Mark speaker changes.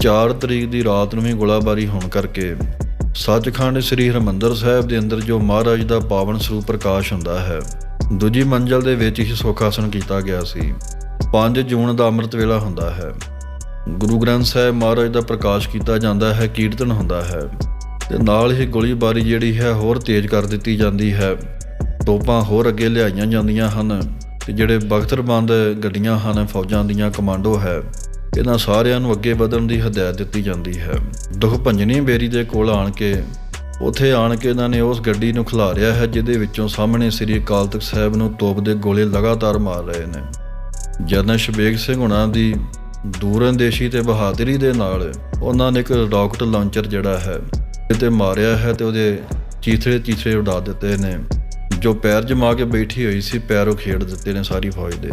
Speaker 1: 4 ਤਰੀਕ ਦੀ ਰਾਤ ਨੂੰ ਹੀ ਗੋਲਾਬਾਰੀ ਹੋਣ ਕਰਕੇ ਸੱਚਖੰਡ ਸ੍ਰੀ ਹਰਮੰਦਰ ਸਾਹਿਬ ਦੇ ਅੰਦਰ ਜੋ ਮਹਾਰਾਜ ਦਾ ਪਾਵਨ ਸਰੂਪ ਪ੍ਰਕਾਸ਼ ਹੁੰਦਾ ਹੈ, ਦੂਜੀ ਮੰਜ਼ਲ ਦੇ ਵਿੱਚ ਹੀ ਸੁਖਾਸਨ ਕੀਤਾ ਗਿਆ ਸੀ। 5 ਜੂਨ ਦਾ ਅੰਮ੍ਰਿਤ ਵੇਲਾ ਹੁੰਦਾ ਹੈ। ਗੁਰੂ ਗ੍ਰੰਥ ਸਾਹਿਬ ਮਹਾਰਾਜ ਦਾ ਪ੍ਰਕਾਸ਼ ਕੀਤਾ ਜਾਂਦਾ ਹੈ, ਕੀਰਤਨ ਹੁੰਦਾ ਹੈ। ਤੇ ਨਾਲ ਹੀ ਗੋਲੀਬਾਰੀ ਜਿਹੜੀ ਹੈ, ਹੋਰ ਤੇਜ਼ ਕਰ ਦਿੱਤੀ ਜਾਂਦੀ ਹੈ। ਤੋਪਾਂ ਹੋਰ ਅੱਗੇ ਲਿਆਈਆਂ ਜਾਂਦੀਆਂ ਹਨ ਤੇ ਜਿਹੜੇ ਬਖਤਰਬੰਦ ਗੱਡੀਆਂ ਹਨ, ਫੌਜਾਂ ਦੀਆਂ ਕਮਾਂਡੋ ਹੈ। ਇਹਨਾਂ ਸਾਰਿਆਂ ਨੂੰ ਅੱਗੇ ਵਧਣ ਦੀ ਹਦਾਇਤ ਦਿੱਤੀ ਜਾਂਦੀ ਹੈ। ਦੁਖ ਭੰਜਨੀ ਬੇਰੀ ਦੇ ਕੋਲ ਆਣ ਕੇ, ਉੱਥੇ ਆਣ ਕੇ ਇਹਨਾਂ ਨੇ ਉਸ ਗੱਡੀ ਨੂੰ ਖਿਲਾਰਿਆ ਹੈ, ਜਿਹਦੇ ਵਿੱਚੋਂ ਸਾਹਮਣੇ ਸ੍ਰੀ ਅਕਾਲ ਤਖਤ ਸਾਹਿਬ ਨੂੰ ਤੋਪ ਦੇ ਗੋਲੇ ਲਗਾਤਾਰ ਮਾਰ ਰਹੇ ਨੇ। ਜਨਰਲ ਸ਼ਬੇਗ ਸਿੰਘ ਹੁਣਾਂ ਦੀ ਦੂਰਅੰਦੇਸ਼ੀ ਤੇ ਬਹਾਦਰੀ ਦੇ ਨਾਲ ਉਹਨਾਂ ਨੇ ਇੱਕ ਰਾਕਟ ਲਾਂਚਰ ਜਿਹੜਾ ਹੈ ਤੇ ਮਾਰਿਆ ਹੈ ਤੇ ਉਹਦੇ ਚੀਥੜੇ ਚੀਥੜੇ ਉਡਾ ਦਿੱਤੇ ਨੇ। ਜੋ ਪੈਰ ਜਮਾ ਕੇ ਬੈਠੀ ਹੋਈ ਸੀ, ਪੈਰੋਂ ਖੇਡ ਦਿੱਤੇ ਨੇ ਸਾਰੀ ਫੌਜ ਦੇ।